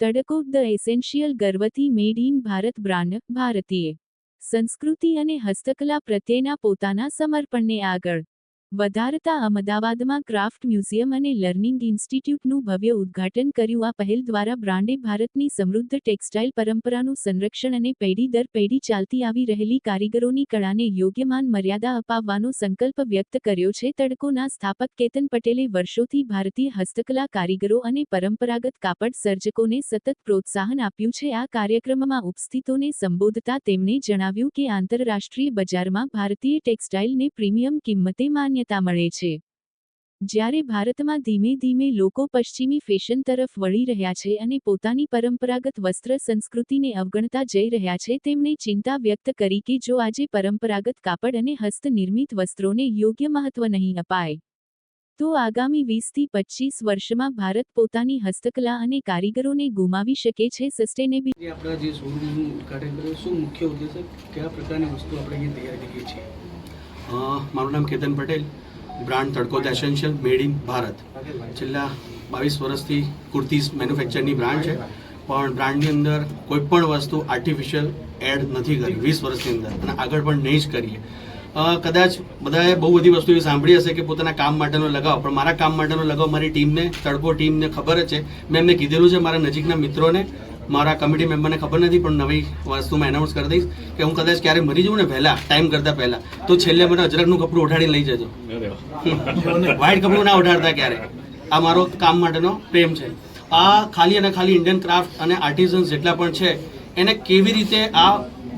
તડકો the essential ગર્વથી મેડ in Bharat brand, ભારતીય. સંસ્કૃતિ અને હસ્તકલા પ્રત્યેના પોતાના સમર્પણને આગળ. વધારતા અમદાવાદમાં ક્રાફ્ટ મ્યુઝિયમ અને લર્નિંગ ઇન્સ્ટિટ્યૂટનું ભવ્ય ઉદ્ઘાટન કર્યું આ પહેલ દ્વારા બ્રાન્ડે ભારતની સમૃદ્ધ ટેક્સટાઇલ પરંપરાનું સંરક્ષણ અને પેઢી દર પેઢી ચાલતી આવી રહેલી કારીગરોની કળાને યોગ્ય માન મર્યાદા અપાવવાનો સંકલ્પ વ્યક્ત કર્યો છે. તડકોના સ્થાપક કેતન પટેલે વર્ષોથી ભારતીય હસ્તકલા કારીગરો અને પરંપરાગત કાપડ સર્જકોને સતત પ્રોત્સાહન આપ્યું છે. આ કાર્યક્રમમાં ઉપસ્થિતોને સંબોધતા તેમણે જણાવ્યું કે આંતરરાષ્ટ્રીય બજારમાં ભારતીય ટેક્સટાઇલને પ્રીમિયમ કિંમતે માન્યતા મળે છે. જ્યારે ભારતમાં ધીમે ધીમે લોકો પશ્ચિમી ફેશન તરફ વળી રહ્યા છે અને પોતાની પરંપરાગત વસ્ત્ર સંસ્કૃતિને અવગણતા જઈ રહ્યા છે, તેમણે ચિંતા વ્યક્ત કરી કે જો આજે પરંપરાગત કાપડ અને હસ્તનિર્મિત વસ્ત્રોને યોગ્ય મહત્વ નહીં અપાય, તો આગામી વીસથી પચીસ વર્ષમાં ભારત પોતાની હસ્તકલા અને કારીગરોને ગુમાવી શકે છે સસ્ટેનેબિલિટી આપણા જે શોરૂમનું ઉદઘાટન કર્યું શું મુખ્ય ઉદ્દેશ કયા પ્રકારની વસ્તુ આપણે અહીંયા તૈયાર કરીએ છીએ? મારું નામ Ketan Patel. Brand Tadko the essential, made in Bharat. છેલ્લા બાવીસ વર્ષથી કુર્તીઝ મેન્યુફેક્ચરની બ્રાન્ડ છે. પણ બ્રાન્ડની અંદર કોઈ પણ વસ્તુ આર્ટિફિશિયલ એડ નથી કરી. વીસ વર્ષની અંદર. અને આગળ પણ નહીં જ કરીએ. કદાચ બધાએ બહુ બધી વસ્તુ એવી સાંભળી હશે કે પોતાના કામ માટેનો લગાવ. પણ મારા કામ માટેનો લગાવ મારી ટીમને, તડકો ટીમને ખબર જ છે. મેં એમને કીધેલું છે મારા નજીકના મિત્રોને મારા કમિટી મેમ્બરને ખબર નથી પણ નવી વસ્તુમાં એનાઉન્સ કરી દઈશ કે હું કદાચ ક્યારે મરી જાઉં ને પહેલા ટાઈમ કરતા પહેલા તો છેલ્લે મને અજરકનું કપડું ઉઠાડીને લઈ જજો. વ્હાઈટ કપડું ના ઉઠાડતા ક્યારે. આ મારો કામ માટેનો પ્રેમ છે. આ ખાલી અને ખાલી ઇન્ડિયન ક્રાફ્ટ અને આર્ટિઝન્સ જેટલા પણ છે એને કેવી રીતે આ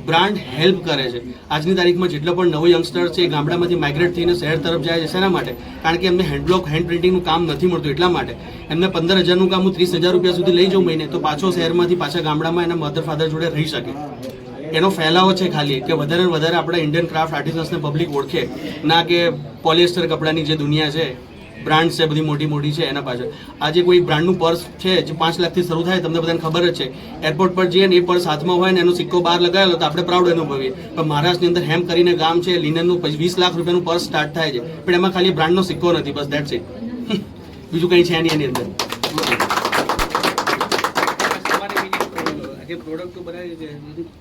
બ્રાન્ડ હેલ્પ કરે છે. આજની તારીખમાં જેટલો પણ નવો યંગસ્ટર છે, એ ગામડામાંથી માઇગ્રેટ થઈને શહેર તરફ જાય છે. શેના માટે? કારણ કે એમને હેન્ડબ્લોક હેન્ડ પ્રિન્ટિંગનું કામ નથી મળતું. એટલા માટે. એમને પંદર હજારનું કામ હું ત્રીસ હજાર રૂપિયા સુધી લઈ જાઉં મહિને, તો પાછો શહેરમાંથી પાછા ગામડામાં એના મધર ફાધર જોડે રહી શકે. એનો ફેલાવો છે ખાલી કે વધારે વધારે આપણા ઇન્ડિયન ક્રાફ્ટ આર્ટિઝન્સને પબ્લિક ઓળખે. ના કે પોલિએસ્ટર કપડાની જે દુનિયા છે બ્રાન્ડ છે, બધી મોટી મોટી છે એના પાછળ. આજે કોઈ બ્રાન્ડનું પર્સ છે, જે પાંચ લાખથી શરૂ થાય, તમને બધાને ખબર જ છે. એરપોર્ટ પર જઈએ ને, એ પર્સ હાથમાં હોય ને, એનો સિક્કો બહાર લગાવેલો, તો આપણે પ્રાઉડ અનુભવીએ. પણ મહારાષ્ટ્રની અંદર હેમ કરીને ગામ છે, લિનનનું વીસ લાખ રૂપિયાનું પર્સ સ્ટાર્ટ થાય છે. પણ એમાં ખાલી બ્રાન્ડનો સિક્કો નથી, બસ દેટ્સ ઇટ બીજું કંઈ છે નહીં એની અંદર તમારે બીજી જે પ્રોડક્ટો બનાવી છે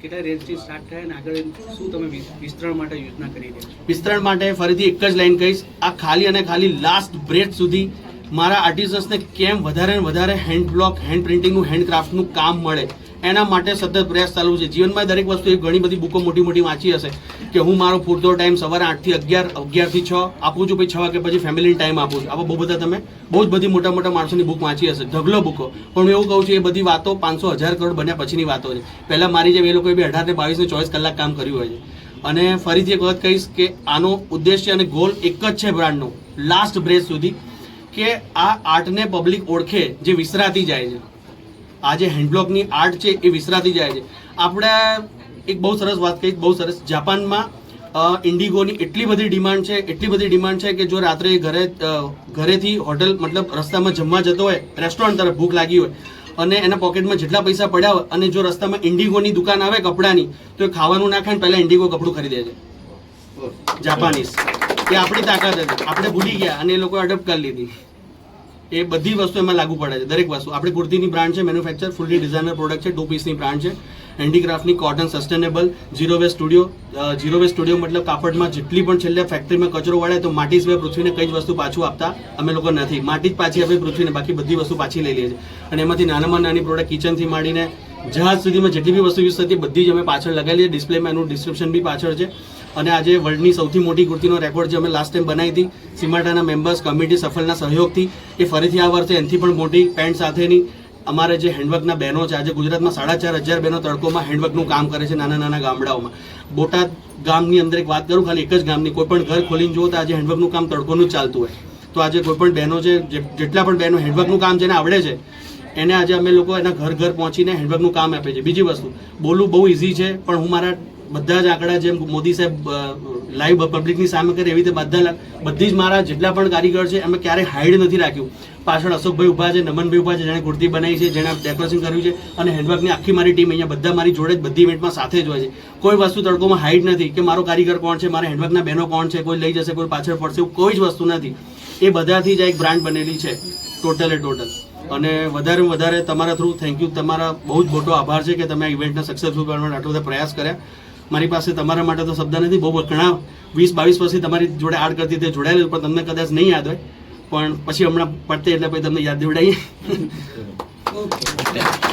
કેટલા રેન્જથી સ્ટાર્ટ થાય અને આગળ શું તમે વિસ્તરણ માટે યોજના કરી રહ્યા વિસ્તરણ માટે ફરીથી એક જ લાઈન કહીશ. આ ખાલી અને ખાલી લાસ્ટ બ્રેથ સુધી મારા આર્ટિસ્ટને કેમ વધારે ને વધારે હેન્ડ બ્લોક હેન્ડ પ્રિન્ટિંગનું હેન્ડક્રાફ્ટનું કામ મળે? એના માટે સતત પ્રયાસ ચાલુ છે. જીવનમાં દરેક વસ્તુ એ ઘણી બધી બુકો મોટી મોટી વાંચી હશે કે હું મારો પૂરતો ટાઈમ સવારે આઠથી અગિયાર અગિયારથી છ આપું છું, પછી છ વાગે પછી ફેમિલીને ટાઈમ આપું છું. આવા બહુ બધા તમે, બહુ જ બધી મોટા મોટા માણસોની બુક વાંચી હશે. ઢગલો બુકો. પણ હું એવું કહું છું, એ બધી વાતો પાંચસો હજાર કરોડ બન્યા પછીની વાતો છે. પહેલાં મારી જેમ એ લોકોએ બી અઢારને બાવીસને બાવીસ ચોવીસ કલાક કામ કર્યું હોય છે. અને ફરીથી એક વખત કહીશ કે આનો ઉદ્દેશ્ય અને ગોલ એક જ છે બ્રાન્ડનો. લાસ્ટ બ્રેથ સુધી. કે આ આર્ટને પબ્લિક ઓળખે, જે વિસરાતી જાય છે. આ જે હેન્ડબ્લોકની આર્ટ છે એ વિસરાતી જાય છે. આપણે એક બહુ સરસ વાત કહી બહુ સરસ. જાપાનમાં ઇન્ડિગોની એટલી બધી ડિમાન્ડ છે એટલી બધી ડિમાન્ડ છે કે જો રાત્રે ઘરે ઘરેથી હોટલ મતલબ રસ્તામાં જમવા જતો હોય રેસ્ટોરન્ટ તરફ ભૂખ લાગી હોય અને એના પોકેટમાં જેટલા પૈસા પડ્યા હોય અને જો રસ્તામાં ઇન્ડિગોની દુકાન આવે કપડાની તો એ ખાવાનું ના ખાય પહેલા ઇન્ડિગો કપડું ખરીદે છે. જાપાનીઝ. એ આપણી તાકાત હતી. આપણે ભૂલી ગયા અને એ લોકો અડપ્ટ કરી લીધી. એ બધી વસ્તુ એમાં લાગુ પડે છે. દરેક વસ્તુ. આપણી કુર્તીની બ્રાન્ડ છે મેન્યુફેક્ચર ફૂલી ડિઝાઇનર પ્રોડક્ટ છે ટુ પીસની બ્રાન્ડ છે હેન્ડીક્રાફ્ટની cotton sustainable zero waste studio zero waste studio મતલબ કાપડમાં જેટલી પણ છેલ્લે ફેક્ટરીમાં કચરો વળે તો માટી સિવાય પૃથ્વીને કઈ જ વસ્તુ પાછું આપતા અમે લોકો નથી. માટી જ પાછી આપે પૃથ્વીને, બાકી બધી વસ્તુ પાછી લઈ લઈએ છીએ. અને એમાંથી નાનામાં નાની પ્રોડક્ટ કિચનથી માંડીને જહાજ સુધીમાં જેટલી બી વસ્તુ યુઝ થતી બધી જ અમે પાછળ લગાવેલી છે ડિસ્પ્લેમાં એનું ડિસ્ક્રિપ્શન બી પાછળ છે. અને આજે વર્લ્ડની સૌથી મોટી કુર્તીનો રેકોર્ડ જે અમે લાસ્ટ ટાઈમ બનાવી હતી, સીમાટાના મેમ્બર્સ કમિટી સફળના સહયોગથી, એ ફરીથી આ વર્ષે એનાથી પણ મોટી પેન્ટ સાથેની અમારે જે હેન્ડવર્કના બહેનો છે, આજે ગુજરાતમાં સાડા ચાર હજાર બહેનો તડકોમાં હેન્ડવર્કનું કામ કરે છે નાના નાના ગામડાઓમાં. બોટાદ ગામની અંદર એક વાત કરું, ખાલી એક જ ગામની, કોઈ પણ ઘર ખોલીને જુઓ તો આજે હેન્ડવર્કનું કામ તડકોનું જ ચાલતું હોય. તો આજે કોઈ પણ બહેનો છે જેટલા પણ બહેનો હેન્ડવર્કનું કામ જેને આવડે છે, એને આજે અમે લોકો એના ઘર ઘર પહોંચીને હેન્ડવર્કનું કામ આપે છે. બીજી વસ્તુ બોલવું બહુ ઇઝી છે, પણ હું મારા બધા જ આંકડા જેમ મોદી સાહેબ લાઈવ પબ્લિકની સામે કરે એવી રીતે બધા બધી જ મારા જેટલા પણ કારીગર છે એમે ક્યારેય હાઈડ નથી રાખ્યું. પાછળ અશોકભાઈ ઊભા છે, નમનભાઈ ઊભા છે, જેણે કુર્તી બનાવી છે, જેણે ડેકોરેશન કર્યું છે, અને હેન્ડવર્કની આખી મારી ટીમ અહીંયા બધા મારી જોડે જ બધી ઇવેન્ટમાં સાથે જ હોય છે. કોઈ વસ્તુ તડકોમાં હાઈડ નથી કે મારો કારીગર કોણ છે, મારા હેન્ડવર્કના બહેનો કોણ છે, કોઈ લઈ જશે, કોઈ પાછળ પડશે એવું કોઈ જ વસ્તુ નથી. એ બધાથી જ એક બ્રાન્ડ બનેલી છે ટોટલે ટોટલ અને વધારે વધારે તમારા થ્રુ થેન્ક યુ તમારા બહુ જ મોટો આભાર છે કે તમે આ ઇવેન્ટને સક્સેસફુલ કરવા માટે આટલો બધા પ્રયાસ કર્યા. મારી પાસે તમારા માટે તો શબ્દ નથી બહુ ઘણા વીસ બાવીસ વર્ષથી તમારી જોડે આડ કરતી તે જોડાયેલું પણ તમને કદાચ નહીં યાદ હોય. પણ પછી હમણાં પડતે એટલે પછી તમને યાદ દેવડાવીએ ઓકે.